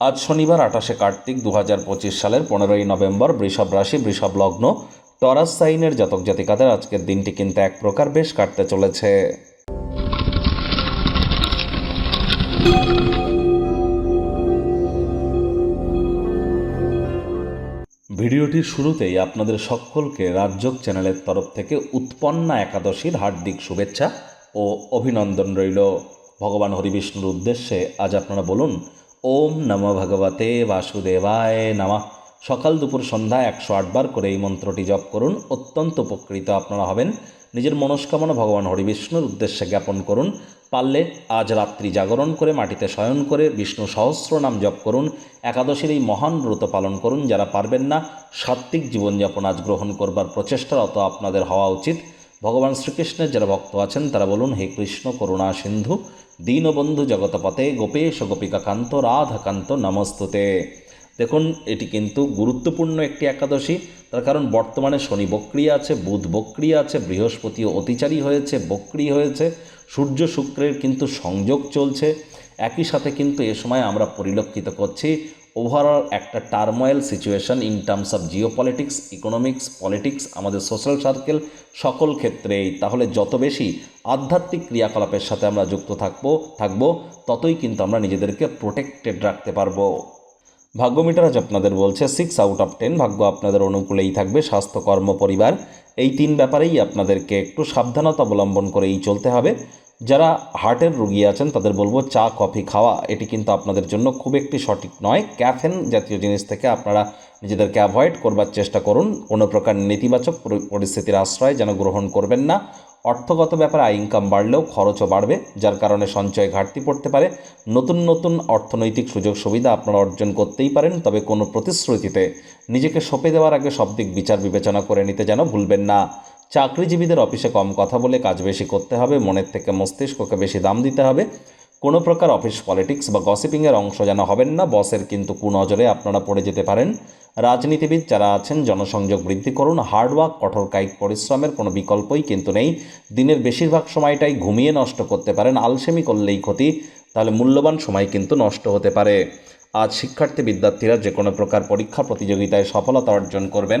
আজ শনিবার আঠাশে কার্তিক দু হাজার পঁচিশ সালের পনেরোই নভেম্বর বৃষভ রাশি, বৃষভ লগ্ন, টরাস সাইনের জাতক জাতিকাদের আজকের দিনটি কিন্তু এক প্রকার বেশ কাটতে চলেছে। ভিডিওটির শুরুতেই আপনাদের সকলকে রাজযোগ চ্যানেলের তরফ থেকে উৎপন্না একাদশীর হার্দিক শুভেচ্ছা ও অভিনন্দন রইল। ভগবান হরিবিষ্ণুর উদ্দেশ্যে আজ আপনারা বলুন ওম নম ভগবতে বাসুদেবায় নামা। সকাল দুপুর সন্ধ্যা একশো আটবার করে এই মন্ত্রটি জপ করুন, অত্যন্ত উপকৃত আপনারা হবেন। নিজের মনস্কামনা ভগবান হরিবিষ্ণুর উদ্দেশ্যে জ্ঞাপন করুন। পারলে আজ রাত্রি জাগরণ করে, মাটিতে শয়ন করে, বিষ্ণু সহস্র নাম জপ করুন। একাদশীর এই মহান ব্রত পালন করুন। যারা পারবেন না, সাত্ত্বিক জীবনযাপন আজ গ্রহণ করবার প্রচেষ্টারত আপনাদের হওয়া উচিত। ভগবান শ্রীকৃষ্ণের যারা ভক্ত আছেন, তারা বলুন, হে কৃষ্ণ করুণা সিন্ধু, দীনবন্ধু জগতপতে গোপেশ গোপিকাকান্ত, রাধাকান্ত নমস্তুতে। দেখুন, এটি কিন্তু গুরুত্বপূর্ণ একটি একাদশী। তার কারণ, বর্তমানে শনি বক্রিয় আছে, বুধ বক্রিয় আছে, বৃহস্পতিও অতিচারী হয়েছে, বক্রি হয়েছে, সূর্য শুক্রের কিন্তু সংযোগ চলছে। একই সাথে কিন্তু এ সময় আমরা পরিলক্ষিত করছি ওভারঅল একটা turmoil situation in terms of geo politics economics politics আমাদের সোশ্যাল সার্কেল সকল ক্ষেত্রেই। তাহলে যত বেশি আধ্যাত্মিক ক্রিয়াকলাপের সাথে আমরা যুক্ত থাকব থাকব, ততই কিন্তু আমরা নিজেদেরকে প্রোটেক্টেড রাখতে পারব। ভাগ্যমিটার আজ আপনাদের বলছে সিক্স আউট অফ টেন ভাগ্য আপনাদের অনুকূলেই থাকবে, স্বাস্থ্য, কর্ম, পরিবার। এই তিন ব্যাপারেই আপনাদেরকে একটু সাবধানতা অবলম্বন করেই চলতে হবে। যারা হার্টের রুগী আছেন, তাদের বলব চা, কফি খাওয়া, এটি কিন্তু আপনাদের জন্য খুব একটি সঠিক নয়। ক্যাফেন জাতীয় জিনিস থেকে আপনারা নিজেদেরকে অ্যাভয়েড করবার চেষ্টা করুন। কোনো প্রকার নেতিবাচক পরি- পরিস্থিতির আশ্রয় যেন গ্রহণ করবেন না। অর্থগত ব্যাপারে আয়, ইনকাম বাড়লেও খরচও বাড়বে, যার কারণে সঞ্চয় ঘাটতি পড়তে পারে। নতুন নতুন অর্থনৈতিক সুযোগ সুবিধা আপনারা অর্জন করতেই পারেন, তবে কোনো প্রতিশ্রুতিতে নিজেকে সঁপে দেওয়ার আগে সব দিক বিচার বিবেচনা করে নিতে যেন ভুলবেন না। চাকরিজীবীদের অফিসে কম কথা বলে কাজ বেশি করতে হবে, মনের থেকে মস্তিষ্ককে বেশি দাম দিতে হবে। কোনো প্রকার অফিস পলিটিক্স বা গসিপিংয়ের অংশ যেন হবেন না, বসের কিন্তু কুনজরে আপনারা পড়ে যেতে পারেন। রাজনীতিবিদ যারা আছেন, জনসংযোগ বৃদ্ধি করুন হার্ডওয়ার্ক কঠোর কায়িক পরিশ্রমের কোনো বিকল্পই কিন্তু নেই। দিনের বেশিরভাগ সময়টাই ঘুমিয়ে নষ্ট করতে পারেন, আলসেমি করলেই ক্ষতি, তাহলে মূল্যবান সময় কিন্তু নষ্ট হতে পারে। আজ শিক্ষার্থী বিদ্যার্থীরা যে কোনো প্রকার পরীক্ষা প্রতিযোগিতায় সফলতা অর্জন করবেন।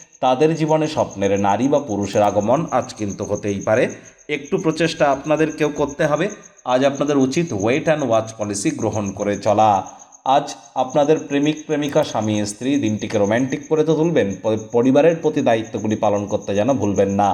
তাদের জীবনে স্বপ্নের নারী বা পুরুষের আগমন আজ কিন্তু হতেই পারে। একটু প্রচেষ্টা আপনাদেরকেও করতে হবে। আজ আপনাদের উচিত ওয়েট অ্যান্ড ওয়াচ পলিসি গ্রহণ করে চলা। আজ আপনাদের প্রেমিক, প্রেমিকা, স্বামী, স্ত্রী, দিনটিকে রোম্যান্টিক করে তো তুলবেন। পরিবারের প্রতি দায়িত্বগুলি পালন করতে যেন ভুলবেন না।